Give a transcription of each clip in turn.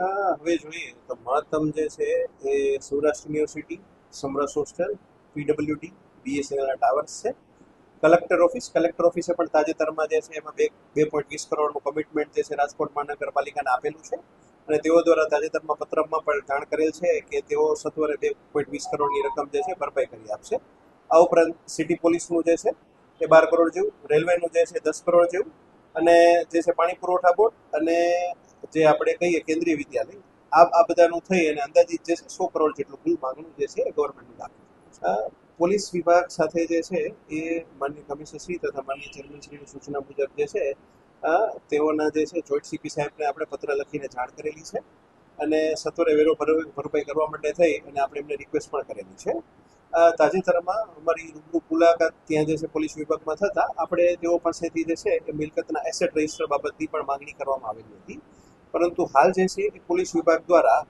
હા, હવે જોઈએ તો મહત્તમ જે છે એ Saurashtra University Samras hostel PWD બીએસએનએલના towers છે. કલેક્ટર ઓફિસ કલેક્ટર ઓફિસે પણ તાજેતરમાં જે છે એમાં બે બે પોઈન્ટ વીસ કરોડનું કમિટમેન્ટ જે છે રાજકોટ મહાનગરપાલિકાને આપેલું છે. અને તેઓ દ્વારા તાજેતરમાં પત્રમાં પણ જાણ કરેલ છે કે તેઓ સત્વરે બે પોઈન્ટ વીસ કરોડની રકમ જે છે ભરપાઈ કરી આપશે. આ ઉપરાંત સિટી પોલીસનું જે છે એ બાર કરોડ જેવું રેલવેનું જે છે દસ કરોડ જેવું અને જે છે પાણી પુરવઠા બોર્ડ અને જે આપણે કહીએ કેન્દ્રીય વિદ્યાલય, આ આ બધાનું થઈ અને અંદાજિત જે છે સો કરોડ જેટલું કુલ માંગણું જે છે એ ગવર્મેન્ટનું દાખલ પોલીસ વિભાગ સાથે જે છે એ માન્ય કમિશનર શ્રી તથા માન્ય ચેરમેન શ્રીની સૂચના મુજબ જે છે તેઓના જે છે જોઈન્ટ સીપી સાહેબને આપણે પત્ર લખીને જાણ કરેલી છે અને સત્વરે વેરો ભર- ભરપાઈ કરવા માટે થઈ અને આપણે એમને રિક્વેસ્ટ પણ કરેલી છે. તાજેતરમાં અમારી રૂબરૂ મુલાકાત ત્યાં જે છે પોલીસ વિભાગમાં થતા, આપણે તેઓ પાસેથી જે છે એ મિલકતના એસેટ રજિસ્ટર બાબતની પણ માંગણી કરવામાં આવેલી હતી. પરંતુ હાલ જે છે એ પોલીસ વિભાગ દ્વારા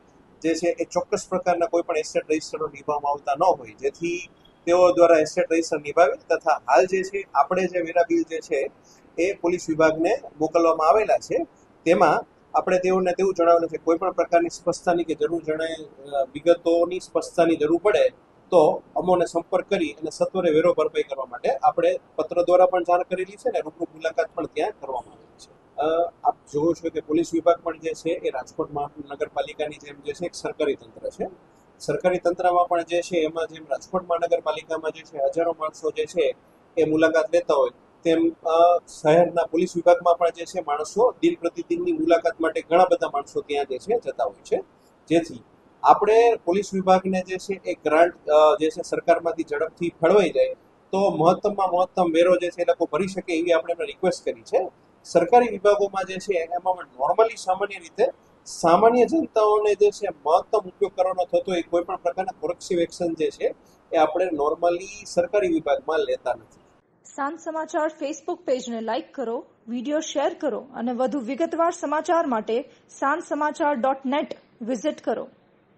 જે છે એ ચોક્કસ પ્રકારના કોઈ પણ એસેટ રજિસ્ટરો નિભાવવામાં આવતા ન હોય. જેથી તેઓ દ્વારા એસેટ રજિસ્ટર નિભાવે તથા હાલ જે છે, આપણે જે વેરા બિલ જે છે એ પોલીસ વિભાગને મોકલવામાં આવેલા છે. તેમાં આપણે તેઓને તેવું જણાવેલું છે, કોઈ પણ પ્રકારની સ્પષ્ટતાની કે જરૂર જણાય વિગતોની સ્પષ્ટતાની જરૂર પડે તો અમોને સંપર્ક કરી અને સત્વરે વેરો ભરપાઈ કરવા માટે આપણે પત્ર દ્વારા પણ જાણ કરેલી છે ને, રૂબરૂ મુલાકાત પણ ત્યાં કરવામાં આપ જુઓ છો કે પોલીસ વિભાગ પણ જે છે એ રાજકોટ મહાનગરપાલિકાની જેમ જે છે એક સરકારી તંત્ર છે સરકારી તંત્રમાં પણ જે છે એમાં જેમ રાજકોટ મહાનગરપાલિકામાં જે છે હજારો માણસો જે છે એ મુલાકાત લેતા હોય તેમ શહેરના પોલીસ વિભાગમાં પણ જે છે માણસો દિન પ્રતિદિનની મુલાકાત માટે ઘણા બધા માણસો ત્યાં જે છે જતા હોય છે જેથી આપણે પોલીસ વિભાગને જે છે એ ગ્રાન્ટ જે છે સરકારમાંથી ઝડપથી ફળવાઈ જાય તો મહત્તમમાં મહત્તમ વેરો જે છે એ લોકો ભરી શકે એવી આપણે રિક્વેસ્ટ કરી છે સરકારી વિભાગોમાં જે છે એમાં નોર્મલી સામાન્ય રીતે સામાન્ય જનતાઓને જે છે, મહત્તમ ઉપયોગ કરવાનો થતો હોય કોઈ પણ પ્રકારના કોરેક્સિવ એક્શન જે છે, એ આપણે નોર્મલી સરકારી વિભાગમાં લેતા નથી. સાંજ સમાચાર ફેસબુક પેજને લાઇક કરો વિડિયો શેર કરો અને વધુ વિગતવાર સમાચાર માટે સાંજ સમાચાર ડોટ નેટ વિઝિટ કરો.